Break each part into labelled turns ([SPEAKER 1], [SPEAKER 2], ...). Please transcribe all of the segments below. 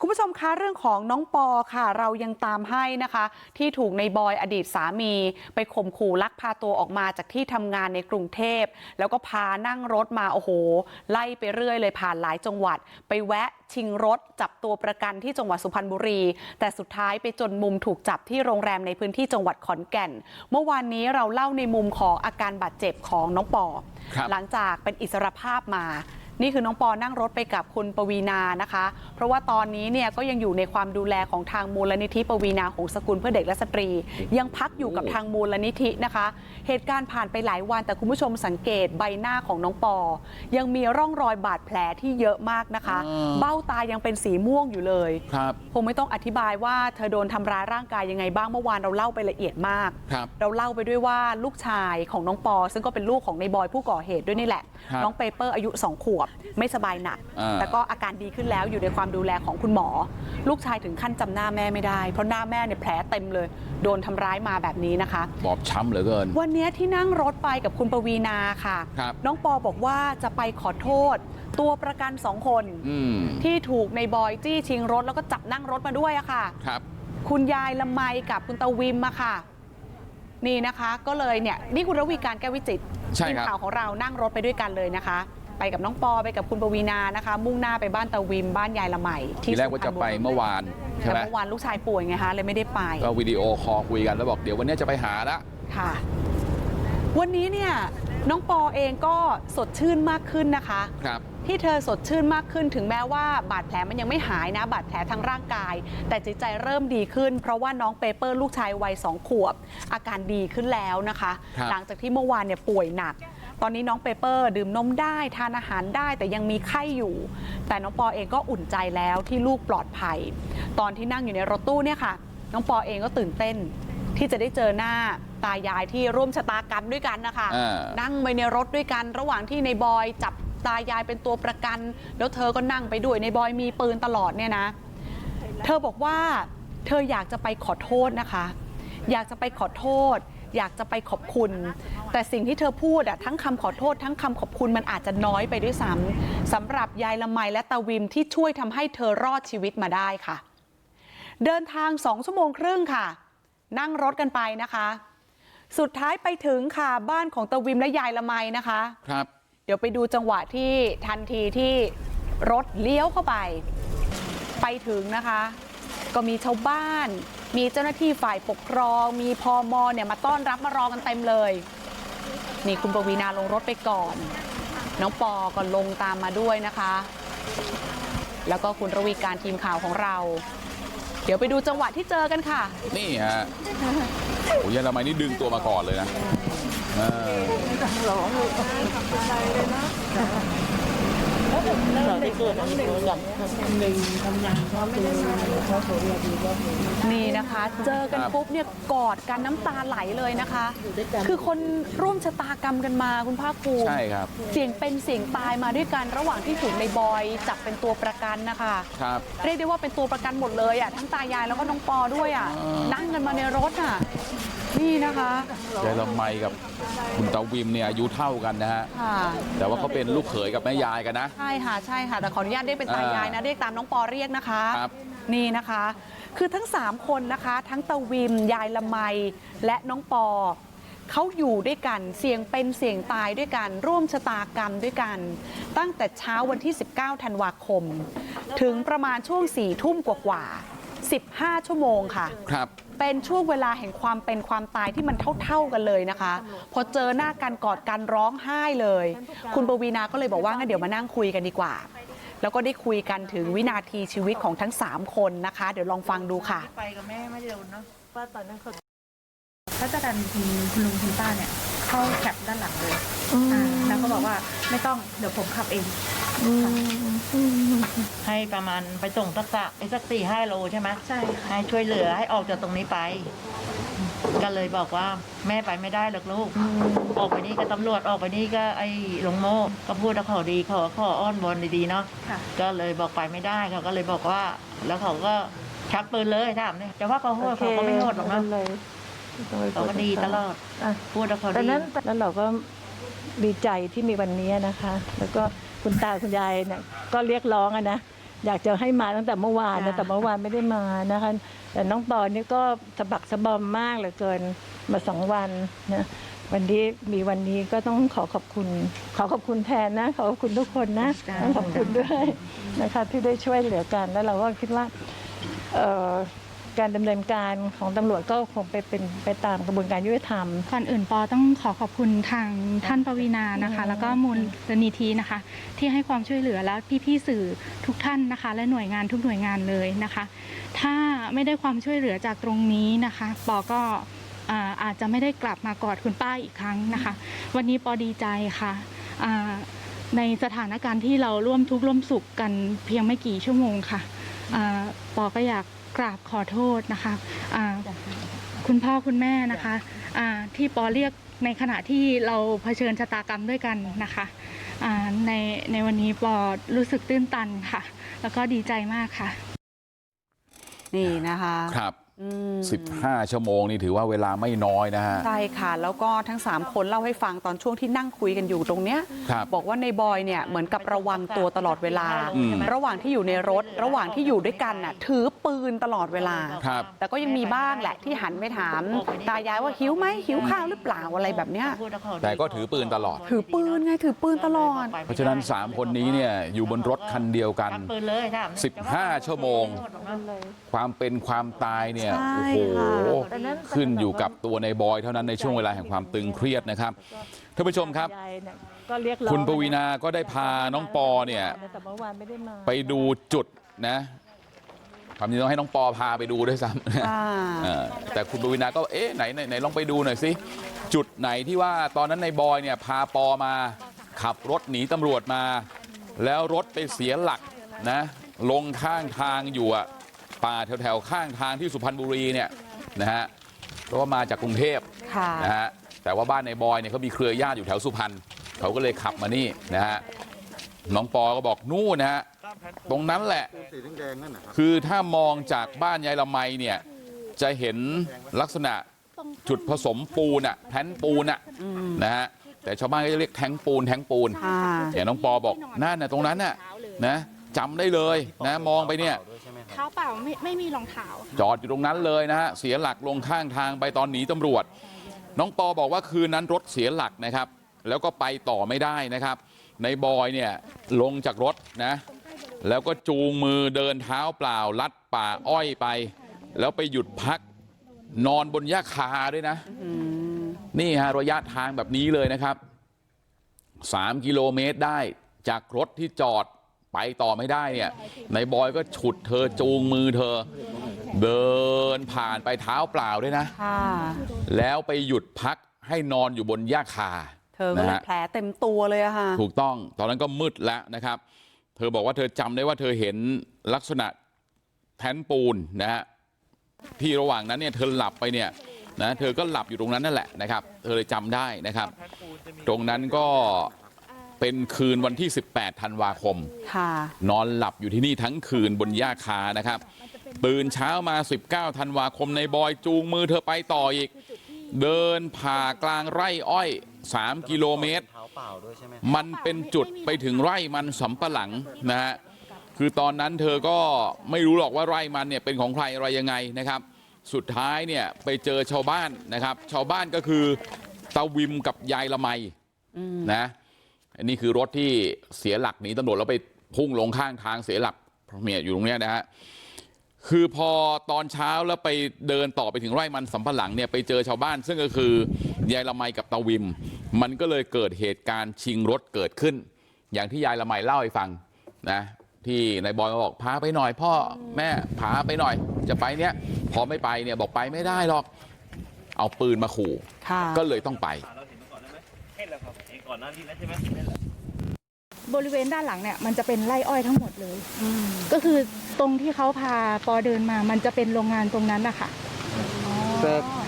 [SPEAKER 1] คุณผู้ชมคะเรื่องของน้องปอค่ะ เรายังตามให้นะคะ ที่ถูกในบอยอดีตสามี ไปข่มขู่ลักพาตัวออกมาจากที่ทำงานในกรุงเทพ แล้วก็พานั่งรถมาโอ้โห ไล่ไปเรื่อยเลยผ่านหลายจังหวัด ไปแวะชิงรถจับตัวประกันที่จังหวัดสุพรรณบุรี แต่สุดท้ายไปจนมุมถูกจับที่โรงแรมในพื้นที่จังหวัดขอนแก่น เมื่อวานนี้เราเล่าในมุมของอาการบาดเจ็บของน้องปอ
[SPEAKER 2] ครับ
[SPEAKER 1] หลังจากเป็นอิสรภาพมา นี่คือน้องปอนั่งรถไปกับคุณปวีนานะคะเพราะว่าตอนนี้เนี่ยก็ยังอยู่ในความดูแลของทางมูลนิธิปวีนาหงสกุลเพื่อเด็กและสตรี ยังพักอยู่กับทางมูลนิธินะคะ เหตุการณ์ผ่านไปหลายวันแต่คุณผู้ชมสังเกตใบหน้าของน้องปอ ยังมีร่องรอยบาดแผลที่เยอะมากนะคะ
[SPEAKER 2] อืม
[SPEAKER 1] เบ้าตายังเป็นสีม่วงอยู่เลย
[SPEAKER 2] ครับ
[SPEAKER 1] คงไม่ต้องอธิบายว่าเธอโดนทำร้ายร่างกายยังไงบ้างเมื่อวานเราเล่าไปละเอียดมาก
[SPEAKER 2] ครับ
[SPEAKER 1] เราเล่าไปด้วยว่าลูกชายของน้องปอ ซึ่งก็เป็นลูกของในบอยผู้ก่อเหตุด้วยนี่แหละ
[SPEAKER 2] ครับ
[SPEAKER 1] น้องเปเปอร์อายุ2ขวบไม่สบายหนัก
[SPEAKER 2] อ่า
[SPEAKER 1] แต่ก็อาการดีขึ้นแล้วอยู่ในความดูแลของคุณหมอ ลูกชายถึงขั้นจำหน้าแม่ไม่ได้ เพราะหน้าแม่เนี่ยแผลเต็มเลย โดนทำร้ายมาแบบนี้นะคะ
[SPEAKER 2] บอบช้ำเหลือเกิน
[SPEAKER 1] วันนี้ที่นั่งรถไปกับคุณปวีนาค่ะ
[SPEAKER 2] ครับ
[SPEAKER 1] น้องปอบอกว่าจะไปขอโทษ ตัวประกันสองคน
[SPEAKER 2] อืม
[SPEAKER 1] ที่ถูกในบอยจี้ชิงรถแล้วก็จับนั่งรถมาด้วยอะค่ะ
[SPEAKER 2] ครับ
[SPEAKER 1] คุณยายละไมกับคุณตาวิมอะค่ะนี่นะคะก็เลยเนี่ยนี่คุณระวีการแก้ววิจิตร
[SPEAKER 2] ใช่
[SPEAKER 1] ทีม
[SPEAKER 2] ครับ
[SPEAKER 1] ข่าวของเรานั่งรถไปด้วยกันเลยนะคะ ไปกับน้องปอไปกับคุณปวีนานะคะ มุ่งหน้าไปบ้านตาวิมบ้านยายละไม
[SPEAKER 2] ทีแรกว่าจะไปเมื่อวานใช่
[SPEAKER 1] แต่
[SPEAKER 2] ไหม
[SPEAKER 1] เมื่อวานลูกชายป่วยไงคะเลยไม่ได้ไป
[SPEAKER 2] ก็วิดีโอคอลคุยกันแล้วบอกเดี๋ยววันนี้จะไปหาละ
[SPEAKER 1] ค่ะ วันนี้เนี่ยน้องปอเองก็สดชื่นมากขึ้นนะคะ
[SPEAKER 2] ครับ
[SPEAKER 1] ที่เธอสดชื่นมากขึ้นถึงแม้ว่าบาดแผลมันยังไม่หายนะ บาดแผลทางร่างกาย แต่จิตใจเริ่มดีขึ้น เพราะว่าน้องเปเปอร์ลูกชายวัยสองขวบ อาการดีขึ้นแล้วนะคะ
[SPEAKER 2] ครับ
[SPEAKER 1] หลังจากที่เมื่อวานเนี่ยป่วยหนัก ตอนนี้น้องเปเปอร์ดื่มนมได้ทานอาหารได้แต่ยังมีไข้อยู่ แต่น้องปอเองก็อุ่นใจแล้วที่ลูกปลอดภัย ตอนที่นั่งอยู่ในรถตู้เนี่ยค่ะ น้องปอเองก็ตื่นเต้นที่จะได้เจอหน้าตายายที่ร่วมชะตากรรมด้วยกันนะคะ
[SPEAKER 2] อ่า
[SPEAKER 1] นั่งไปในรถด้วยกัน ระหว่างที่ในบอยจับตายายเป็นตัวประกัน แล้วเธอก็นั่งไปด้วยในบอยมีปืนตลอดเนี่ยนะ เธอบอกว่าเธออยากจะไปขอโทษนะคะ อยากจะไปขอโทษ อยากจะไปขอบคุณ แต่สิ่งที่เธอพูดอะทั้งคำขอโทษทั้งคำขอบคุณมันอาจจะน้อยไปด้วยซ้ำสำหรับยายละไมและตาวิมที่ช่วยทำให้เธอรอดชีวิตมาได้ค่ะ เดินทางสองชั่วโมงครึ่งค่ะ นั่งรถกันไปนะคะ สุดท้ายไปถึงค่ะบ้านของตาวิมและยายละไมนะคะ
[SPEAKER 2] ครับ
[SPEAKER 1] เดี๋ยวไปดูจังหวะที่ทันทีที่รถเลี้ยวเข้าไป ไปถึงนะคะ ก็มีชาวบ้าน มีเจ้าหน้าที่ฝ่ายปกครอง มีพอมเนี่ยมาต้อนรับมารอกันเต็มเลย นี่คุณปวีนาลงรถไปก่อน น้องปอก็ลงตามมาด้วยนะคะ แล้วก็คุณระวีการทีมข่าวของเรา เดี๋ยวไปดูจังหวะที่เจอกันค่ะ
[SPEAKER 2] นี่ฮะโอ้ยายละไมนี่ดึงตัวมาก่อนเลยนะ เออ
[SPEAKER 3] เราได้เกิดอะไรขึ้นกันหนึ่งทำงานครอบครัวครอบครัวดีครอบครัว
[SPEAKER 1] นี่นะคะ เจอกันปุ๊บเนี่ยกอดกันน้ำตาไหลเลยนะคะ
[SPEAKER 3] อยู่ด้วยกัน
[SPEAKER 1] คือคนร่วมชะตากรรมกันมาคุณภาคภูมิ
[SPEAKER 2] ใช่ครับ
[SPEAKER 1] เสียงเป็นเสียงตายมาด้วยกันระหว่างที่ถูกในบอยจับเป็นตัวประกันนะคะ
[SPEAKER 2] ครับ
[SPEAKER 1] เรียกได้ว่าเป็นตัวประกันหมดเลยอะทั้งตายายแล้วก็น้องปอด้วยอะ
[SPEAKER 2] อ่านั่
[SPEAKER 1] นั่งกันมาในรถอะ นี่นะคะ
[SPEAKER 2] ยายละไมกับคุณตาวิมเนี่ยอายุเท่ากันนะฮะ
[SPEAKER 1] ค่ะ
[SPEAKER 2] แต่ว่าเขาเป็นลูกเขยกับแม่ยายกันนะ
[SPEAKER 1] ใช่ค่ะใช่ค่ะแต่ขออนุญาตเรียกเป็นตายายนะเรียกตามน้องปอเรียกนะคะ
[SPEAKER 2] ครับ
[SPEAKER 1] นี่นะคะ คือทั้ง 3 คนนะคะ ทั้งตาวิมยายละไมและน้องปอเขาอยู่ด้วยกันเสี่ยงเป็นเสี่ยงตายด้วยกัน ร่วมชะตากรรมด้วยกัน ตั้งแต่เช้าวันที่ 19 ธันวาคม ถึงประมาณช่วง4ทุ่มกว่าๆ 15 ชั่วโมงค่ะ
[SPEAKER 2] ครับ
[SPEAKER 1] เป็นช่วงเวลาแห่งความเป็นความตายที่มันเท่าๆกันเลยนะคะ พอเจอหน้ากันกอดกันร้องไห้เลย คุณปวีนาก็เลยบอกว่างั้นเดี๋ยวมานั่งคุยกันดีกว่า แล้วก็ได้คุยกันถึงวินาทีชีวิตของทั้ง 3 คนนะคะ เดี๋ยวลองฟังดูค่ะ
[SPEAKER 3] ไปกับแม่ไม่เร็วเนาะว่าตอนนั้นเขาเขาจะดันคุณคุณลุงคุณป้าเนี่ยเข้าแคปด้านหลังเลยอ่าแล้วก็บอกว่าไม่ต้องเดี๋ยวผมขับเอง ให้ประมาณไปส่งสักสะไอ้สักสี่ห้าโลใช่ไหมใช่ให้ช่วยเหลือให้ออกจากตรงนี้ไป ก็เลยบอกว่าแม่ไปไม่ได้หรอกลูก ออกไปนี่ก็ตำรวจออกไปนี่ก็ไอ้หลวงโมก็พูดแล้วเขาดีขอขออ้อนวอนดีๆเนาะก็เลยบอกไปไม่ได้เขาก็เลยบอกว่า แล้วเขาก็ชักปืนเลยถามเนี่ยแต่ว่าเขาโหดเขาก็ไม่โหดหรอกนะ
[SPEAKER 4] เลย
[SPEAKER 3] เขาก็ดีตลอด
[SPEAKER 4] อะ
[SPEAKER 3] พูดแล้วเขา
[SPEAKER 4] ตอน
[SPEAKER 3] ดี
[SPEAKER 4] นั้นแล้วเราก็ดีใจที่มีวันนี้นะคะ แล้วก็ คุณตาคุณยายเนี่ยก็เรียกร้องอะนะอยากจะให้มาตั้งแต่เมื่อวานนะแต่เมื่อวานไม่ได้มานะคะ แต่น้องปอนี่ก็สะบักสะบอมมากเหลือเกินมาสองวันนะวันนี้มีวันนี้ก็ต้องขอขอบคุณ ขอขอบคุณแทนนะขอขอบคุณทุกคนนะต้องขอบคุณด้วยนะคะที่ได้ช่วยเหลือกันแล้วเราก็คิดว่าเอ่อ การดำเนินการของตำรวจก็คงไปเป็นไปตามกระบวนการยุติธรรม
[SPEAKER 5] ก่อนอื่นปอต้องขอขอบคุณทางท่านปวีนานะคะ แล้วก็มูลนิธินะคะ ที่ให้ความช่วยเหลือแล้วพี่ๆสื่อทุกท่านนะคะ และหน่วยงานทุกหน่วยงานเลยนะคะ ถ้าไม่ได้ความช่วยเหลือจากตรงนี้นะคะ ปอก็อ่าอาจจะไม่ได้กลับมากอดคุณป้าอีกครั้งนะคะ วันนี้ปอดีใจค่ะอ่าในสถานการณ์ที่เราร่วมทุกข์ร่วมสุขกันเพียงไม่กี่ชั่วโมงค่ะอ่าปอก็อยาก กราบขอโทษนะคะอ่าคุณพ่อคุณแม่นะคะอ่าที่ปอเรียกในขณะที่เราเผชิญชะตากรรมด้วยกันนะคะอ่าในในวันนี้ปอรู้สึกตื้นตันค่ะ แล้วก็ดีใจมากค่ะ
[SPEAKER 1] นี่นะคะ
[SPEAKER 2] ครับ
[SPEAKER 1] อืม
[SPEAKER 2] 15ชั่วโมงนี่ถือว่าเวลาไม่น้อยนะฮะ
[SPEAKER 1] ใช่ค่ะแล้วก็ทั้ง3คนเล่าให้ฟังตอนช่วงที่นั่งคุยกันอยู่ตรงเนี้ย
[SPEAKER 2] ครับ
[SPEAKER 1] บอกว่าในบอยเนี่ยเหมือนกับระวังตัวตลอดเวลา
[SPEAKER 2] อืม
[SPEAKER 1] ระหว่างที่อยู่ในรถ ระหว่างที่อยู่ด้วยกันน่ะถือปืนตลอดเวลา
[SPEAKER 2] ครับ
[SPEAKER 1] แต่ก็ยังมีบ้างแหละที่หันไปถามตายายว่าหิวไหมหิวข้าวหรือเปล่าอะไรแบบเนี้ย
[SPEAKER 2] แต่ก็ถือปืนตลอด
[SPEAKER 1] ถือปืนไงถือปืนตลอด
[SPEAKER 2] เพราะฉะนั้น3คนนี้เนี่ยอยู่บนรถคันเดียวกัน
[SPEAKER 3] จับปืนเลยถาม
[SPEAKER 2] 15ชั่วโมง ความเป็นความตายเนี่ย
[SPEAKER 1] ใช่
[SPEAKER 2] โอ้โห
[SPEAKER 1] ค่ะ
[SPEAKER 2] ขึ้นอยู่กับตัวในบอยเท่านั้นในช่วงเวลาแห่งความตึงเครียดนะครับท่านผู้ชมครับ
[SPEAKER 4] ยายเนี่ยก็เรียกร้อง
[SPEAKER 2] คุณปวีนาก็ได้พาน้องปอเนี่ย
[SPEAKER 4] แต่เมื่อวานไม่ได้มา
[SPEAKER 2] ไปดูจุดนะความจริงต้องให้น้องปอพาไปดูด้วยซ้ำ
[SPEAKER 1] อ่า
[SPEAKER 2] เออแต่คุณปวีนาก็เอ๊ะไหนไหนไหนลองไปดูหน่อยสิจุดไหนที่ว่าตอนนั้นในบอยเนี่ยพาปอมาขับรถหนีตำรวจมา แล้วรถไปเสียหลักนะ ลงข้างทางอยู่อะ ป่าแถวแถวๆข้างทางที่สุพรรณบุรีเนี่ยนะฮะเพราะว่ามาจากกรุงเทพ
[SPEAKER 1] ค่ะ
[SPEAKER 2] นะฮะแต่ว่าบ้านในบอยเนี่ยเขามีเครือญาติอยู่แถวสุพรรณเขาก็เลยขับมานี่นะฮะน้องปอก็บอกนู่นนะฮะตรงนั้นแหละ
[SPEAKER 6] สีแดงๆนั่นนะครับ
[SPEAKER 2] คือถ้ามองจากบ้านยายละไมเนี่ยจะเห็นลักษณะจุดผสมปูนอะแผ่นปูนอะนะฮะแต่ชาวบ้านก็จะเรียกแทงปูนแทงปูน
[SPEAKER 1] ค่ะ
[SPEAKER 2] เนี่ยน้องปอบอกนั่นน่ะตรงนั้นน่ะนะ จำได้เลยนะมองไปเนี่ย
[SPEAKER 5] เท้าเปล่าไม่ไม่มีรองเท้า
[SPEAKER 2] จอดอยู่ตรงนั้นเลยนะฮะเสียหลักลงข้างทางไปตอนหนีตำรวจน้องปอบอกว่าคืนนั้นรถเสียหลักนะครับแล้วก็ไปต่อไม่ได้นะครับในบอยเนี่ยลงจากรถนะแล้วก็จูงมือเดินเท้าเปล่าลัดป่าอ้อยไป แล้วไปหยุดพักนอนบนหญ้าคาด้วยนะนี่ฮะระยะทางแบบนี้เลยนะครับสามกิโลเมตรได้จากรถที่จอด ไปต่อไม่ได้เนี่ยในบอยก็ฉุดเธอจูงมือเธอเดินผ่านไปเท้าเปล่าด้วยนะ
[SPEAKER 1] ค่ะ
[SPEAKER 2] แล้วไปหยุดพักให้นอนอยู่บนหญ้าคา
[SPEAKER 1] เธอก็เลย
[SPEAKER 2] นะฮะ
[SPEAKER 1] แผลเต็มตัวเลยอะค่ะ
[SPEAKER 2] ถูกต้องตอนนั้นก็มืดแล้วนะครับเธอบอกว่าเธอจำได้ว่าเธอเห็นลักษณะแผ่นปูนนะฮะที่ระหว่างนั้นเนี่ยเธอหลับไปเนี่ยนะเธอก็หลับอยู่ตรงนั้นนั่นแหละนะครับเธอเลยจำได้นะครับตรงนั้นก็ เป็นคืนวันที่18ธันวาคม
[SPEAKER 1] ค่ะ
[SPEAKER 2] นอนหลับอยู่ที่นี่ทั้งคืนบนหญ้าคานะครับตื่นเช้ามา19ธันวาคมในบอยจูงมือเธอไปต่ออีกเดินผ่ากลางไร่อ้อย3กิโลเมตร
[SPEAKER 6] เท้าเปล่าด้วยใช่ไหม
[SPEAKER 2] มันเป็นจุดไปถึงไร่มันสำปะหลังนะฮะคือตอนนั้นเธอก็ไม่รู้หรอกว่าไร่มันเนี่ยเป็นของใครอะไรยังไงนะครับ สุดท้ายเนี่ยไปเจอชาวบ้านนะครับ ชาวบ้านก็คือตาวิมกับยายละไมนะอั นนี้คือรถที่เสียหลักหนีตำรวจแล้วไปพุ่งลงข้างทางเสียหลักเนี่ยอยู่ตรงเนี้ยนะฮะคือพอตอนเช้าแล้วไปเดินต่อไปถึงไร่มันสำปะหลังเนี่ยไปเจอชาวบ้านซึ่งก็คือยายละไมกับตาวิมมันก็เลยเกิดเหตุการณ์ชิงรถเกิดขึ้นอย่างที่ยายละไมเล่าให้ฟังนะที่นายบอยมาบอกพาไปหน่อยพ่อแม่พาไปหน่อยจะไปเนี้ยพอไม่ไปเนี่ยบอกไปไม่ได้หรอกเอาปืนมาขู่
[SPEAKER 1] ค่ะ
[SPEAKER 2] ก็เลยต้องไป
[SPEAKER 5] บริเวณด้านหลังเนี่ยมันจะเป็นไร่อ้อยทั้งหมดเลย ก็คือตรงที่เขาพาปอเดินมามันจะเป็นโรงงานตรงนั้นนะคะ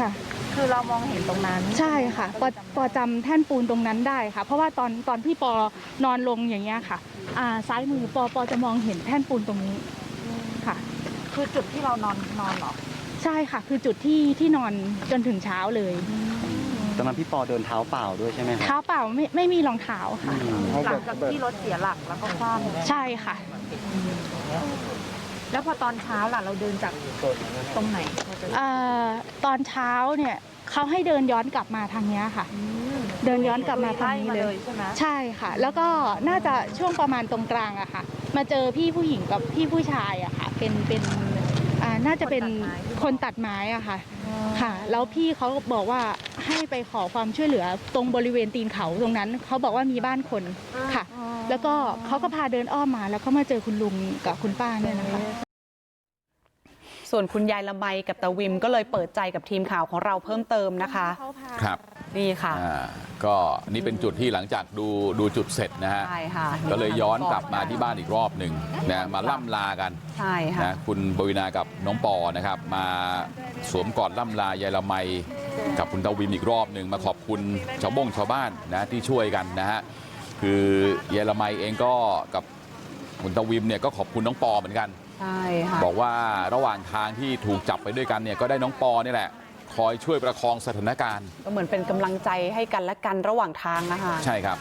[SPEAKER 5] ค่ะ
[SPEAKER 3] คือเรามองเห็นตรงนั้น
[SPEAKER 5] ใช่ค่ะปอปอจำแท่นปูนตรงนั้นได้ค่ะ เพราะว่าตอนตอนที่ปอนอนลงอย่างเงี้ยค่ะ อ่าซ้ายมือปอปอจะมองเห็นแท่นปูนตรงนี้ค่ะ
[SPEAKER 3] คือจุดที่เรานอนนอนหรอ
[SPEAKER 5] ใช่ค่ะ คือจุดที่ที่นอนจนถึงเช้าเลย
[SPEAKER 6] ตอนนั้นพี่ปอเดินเท้าเปล่าด้วยใช่ไหมครับ
[SPEAKER 5] เท้าเปล่าไม่ไม่มีรองเท้าค่ะ
[SPEAKER 6] อืม
[SPEAKER 3] หลังจากที่รถเสียหลักแล้วก็คว่ำ
[SPEAKER 5] ใช่ค่ะ
[SPEAKER 7] แล้วพอตอนเช้าล่ะเราเดินจากตรงไหนพอจะ
[SPEAKER 5] เอ่อตอนเช้าเนี่ยเขาให้เดินย้อนกลับมาทางเนี้ยค่ะ เดินย้อนกลับมาทางนี้เลย
[SPEAKER 7] ใช่ไหม
[SPEAKER 5] ใช่ค่ะ แล้วก็น่าจะช่วงประมาณตรงกลางอะค่ะ มาเจอพี่ผู้หญิงกับพี่ผู้ชายอะค่ะ เป็นเป็นอ่าน่าจะเป็นคนตัดไม้อะค่ะ ค่ะ แล้วพี่เขาบอกว่าให้ไปขอความช่วยเหลือตรงบริเวณตีนเขาตรงนั้น เขาบอกว่ามีบ้านคนค่ะ แล้วก็เขาก็พาเดินอ้อมมาแล้วก็มาเจอคุณลุงกับคุณป้าเนี่ยนะคะ
[SPEAKER 1] ส่วนคุณยายละไมกับตาวิมก็เลยเปิดใจกับทีมข่าวของเราเพิ่มเติมนะคะ
[SPEAKER 2] ครับ
[SPEAKER 1] นี่ค่ะ
[SPEAKER 2] อ่าก็นี่เป็นจุดที่หลังจากดูดูจุดเสร็จนะฮะ
[SPEAKER 1] ใช่ค่ะ
[SPEAKER 2] ก็เลยย้อนกลับมาที่บ้านอีกรอบหนึ่งนะมาล่ำลากัน
[SPEAKER 1] ใช่ค่ะ
[SPEAKER 2] นะคุณปวีนากับน้องปอนะครับ มาสวมกอดล่ำลายายละไมกับคุณตาวิมอีกรอบหนึ่งมาขอบคุณชาวบงชาวบ้านนะที่ช่วยกันนะฮะคือยายละไมเองก็กับคุณตาวิมเนี่ยก็ขอบคุณน้องปอเหมือนกัน
[SPEAKER 1] ใช่ค่ะ
[SPEAKER 2] บอกว่าระหว่างทางที่ถูกจับไปด้วยกันเนี่ยก็ได้น้องปอนี่แหละคอยช่วยประคองสถานการณ์
[SPEAKER 1] ก็เหมือนเป็นกำลังใจให้กันและกันระหว่างทางนะคะ
[SPEAKER 2] ใช่ครับ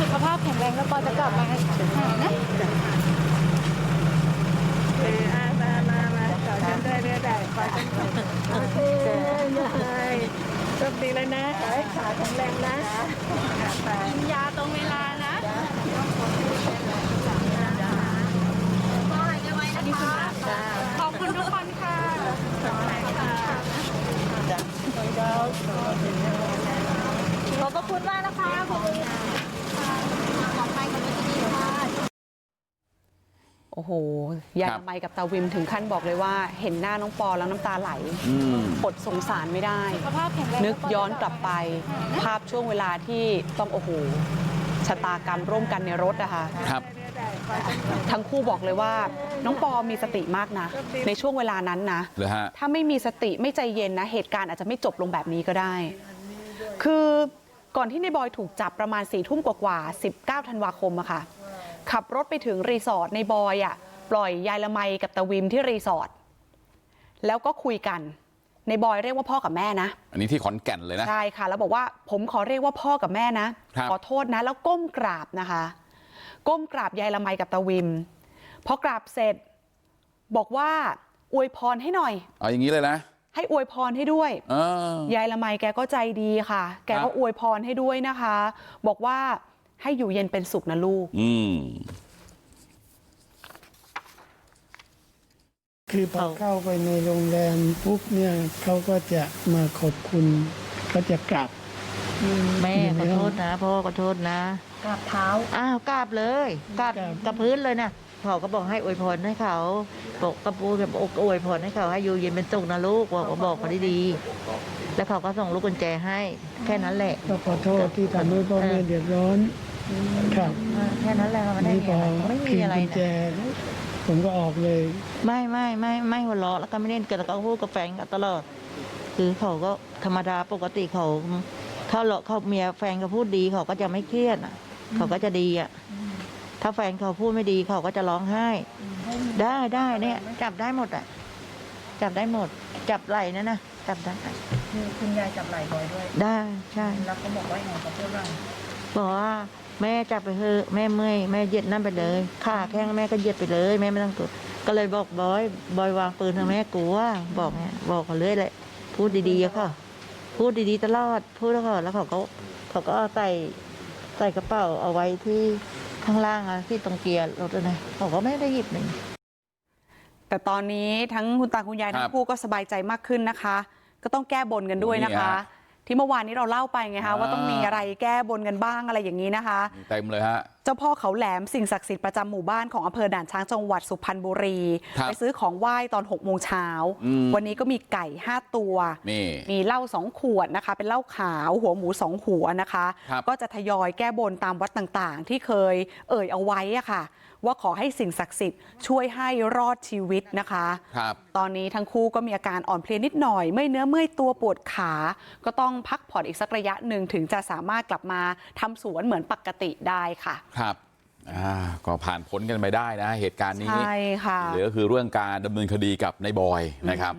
[SPEAKER 5] สุขภาพแข็งแรงแล้วก็จะกลับมาหานะ กินยาตรงเวลานะขอบคุณทุกคนค่ะ
[SPEAKER 7] ขอบพระคุณมากนะคะขอบคุณขอบไปกับรถดีค่ะ
[SPEAKER 1] โอ้โหยาย
[SPEAKER 2] ครับ
[SPEAKER 1] ละไมกับตาวิมถึงขั้นบอกเลยว่า เห็นหน้าน้องปอแล้วน้ำตาไหล
[SPEAKER 2] อืม
[SPEAKER 1] อดสงสารไม่ได้
[SPEAKER 5] สุขภาพแข็งแรง
[SPEAKER 1] นึกย้อนกลับไป ภาพช่วงเวลาที่ต้องโอ้โหชะตากรรมร่วมกันในรถนะคะ
[SPEAKER 2] ครับ
[SPEAKER 1] ทั้งคู่บอกเลยว่า น้องปอมีสติมากนะ ในช่วงเวลานั้นนะ
[SPEAKER 2] เลยฮะ
[SPEAKER 1] ถ้าไม่มีสติไม่ใจเย็นนะ เหตุการณ์อาจจะไม่จบลงแบบนี้ก็ได้ คือก่อนที่ในบอยถูกจับประมาณสี่ทุ่มกว่าๆ19ธันวาคมอะค่ะ ขับรถไปถึงรีสอร์ทในบอยอะปล่อยยายละไมกับตาวิมที่รีสอร์ทแล้วก็คุยกันในบอยเรียกว่าพ่อกับแม่นะ
[SPEAKER 2] อันนี้ที่ขอนแก่นเลยนะ
[SPEAKER 1] ใช่ค่ะ แล้วบอกว่าผมขอเรียกว่าพ่อกับแม่นะ
[SPEAKER 2] ครับ
[SPEAKER 1] ขอโทษนะ แล้วก้มกราบนะคะ ก้มกราบยายละไมกับตาวิมพอกราบเสร็จ บอกว่าอวยพรให้หน่อย
[SPEAKER 2] เอาอย่างนี้เลยนะ
[SPEAKER 1] ให้อวยพรให้ด้วย
[SPEAKER 2] เออ
[SPEAKER 1] ยายละไมแกก็ใจดีค่ะ แก
[SPEAKER 2] ครั
[SPEAKER 1] ก็
[SPEAKER 2] บ
[SPEAKER 1] อวยพรให้ด้วยนะคะ บอกว่า ให้อยู่เย็นเป็นสุขนะลูก
[SPEAKER 2] อืม
[SPEAKER 8] คือพอเข้าไปในโรงแรมปุ๊บเนี่ยเขาก็จะมาขอบคุณเขาจะกลับ
[SPEAKER 3] แม่ขอโทษนะพ่อขอโทษนะ
[SPEAKER 7] กราบเท้า
[SPEAKER 3] อ้าวกราบเลยกราบ
[SPEAKER 8] กราบ
[SPEAKER 3] กับพื้นเลยนะเขาก็บอกให้อวยพรให้เขาบอกกระปูแบบอวยพรให้เขาให้อยู่เย็นเป็นสุขนะลูกบอกบอกเขาดีๆแล้วเขาก็ส่งลูกกุญแจให้ แค่นั้นแหละ
[SPEAKER 8] ก็ขอโทษที่ทำให้พ่อแม่เดือดร้อน ครับ
[SPEAKER 3] แค่นั้นแหละมันไม่
[SPEAKER 8] นี่
[SPEAKER 3] มี
[SPEAKER 8] พอ
[SPEAKER 3] อะไรไม่มี
[SPEAKER 8] คืน
[SPEAKER 3] อะไร
[SPEAKER 8] กุญแจ
[SPEAKER 3] นะ
[SPEAKER 8] ผมก็ออกเลย
[SPEAKER 3] ไม่ไม่ไม่ไม่หัวเราะแล้วก็ไม่เล่นกันแล้วก็พูดกับแฟนกันตลอด คือเขาก็ธรรมดาปกติเขาเขาเลาะเขาเมียแฟนเขาพูดดีเขาก็จะไม่เครียดอะ เขาก็จะดีอะถ้าแฟนเขาพูดไม่ดีเขาก็จะร้องไห้ ได้ได้เนี่ย จับได้หมดอะ จับได้หมด จับไหล่นั่นนะจับได้
[SPEAKER 7] คือคุณยายจับไหล่บอยด้วย
[SPEAKER 3] ได้ใช่
[SPEAKER 7] แล้วเขาบอกว่ายังไงเขาพูดว่า
[SPEAKER 3] บอกว่า แม่จับไปเถอะแม่เมื่อยแม่เหย็ดนั่นไปเลยขาแข้งแม่ก็เหย็ดไปเลย แม่ไม่ต้องกลัวก็เลยบอกบอยบอยวางปืนทางแม่กลัวบอกเนี่ยบอกเขาเลยแหละพูดดีๆอะค่ะพูดดีๆตลอดพูดแล้วเขาแล้วเขาก็เขาก็เอาใส่ใส่กระเป๋าเอาไว้ที่ข้างล่างอะที่ตรงเกียร์รถอะนะเขาก็ไม่ได้หยิบหนึ่ง
[SPEAKER 1] แต่ตอนนี้ทั้งคุณตาคุณยาย
[SPEAKER 2] ครั
[SPEAKER 1] ทั้
[SPEAKER 2] บ
[SPEAKER 1] งคู่ก็สบายใจมากขึ้นนะคะ ก็ต้องแก้บนกันด้วยนะคะ
[SPEAKER 2] นี่ฮะ
[SPEAKER 1] ที่ เมื่อวานนี้เราเล่าไปไงฮะว่าต้องมีอะไรแก้บนกันบ้างอะไรอย่างนี้นะคะ
[SPEAKER 2] เต็มเลยฮะ
[SPEAKER 1] จ้าพ่อเขาแหลมสิ่งศักดิ์สิทธิ์ประจำหมู่บ้านของอำเภอด่านช้างจังหวัดสุพรรณบุรี
[SPEAKER 2] ครับ
[SPEAKER 1] ไปซื้อของไหว้ตอน6กโมงเช้า
[SPEAKER 2] อืม
[SPEAKER 1] วันนี้ก็มีไก่5ตัว
[SPEAKER 2] นี่
[SPEAKER 1] มีเหล้าสองขวดนะคะเป็นเหล้าขาวหัวหมูสองหัวนะคะ
[SPEAKER 2] ครับ
[SPEAKER 1] ก็จะทยอยแก้บนตามวัดต่างๆที่เคยเอ่ยเอาไว้อะค่ะว่าขอให้สิ่งศักดิ์สิทธิ์ช่วยให้รอดชีวิตนะคะ
[SPEAKER 2] ครับ
[SPEAKER 1] ตอนนี้ทั้งคู่ก็มีอาการอ่อนเพลียนิดหน่อยไม่เนื้อเมื่อยตัวปวดขาก็ต้องพักผ่อนอีกสักระยะหนึ่งถึงจะสามารถกลับมาทำสวนเหมือนปกติได้ค่ะ
[SPEAKER 2] ครับอ่าก็ผ่านพ้นกันไปได้นะเหตุการณ์นี้
[SPEAKER 1] ใช่ค่ะ
[SPEAKER 2] เหลือก็คือเรื่องการดำเนินคดีกับนายบอยนะครับ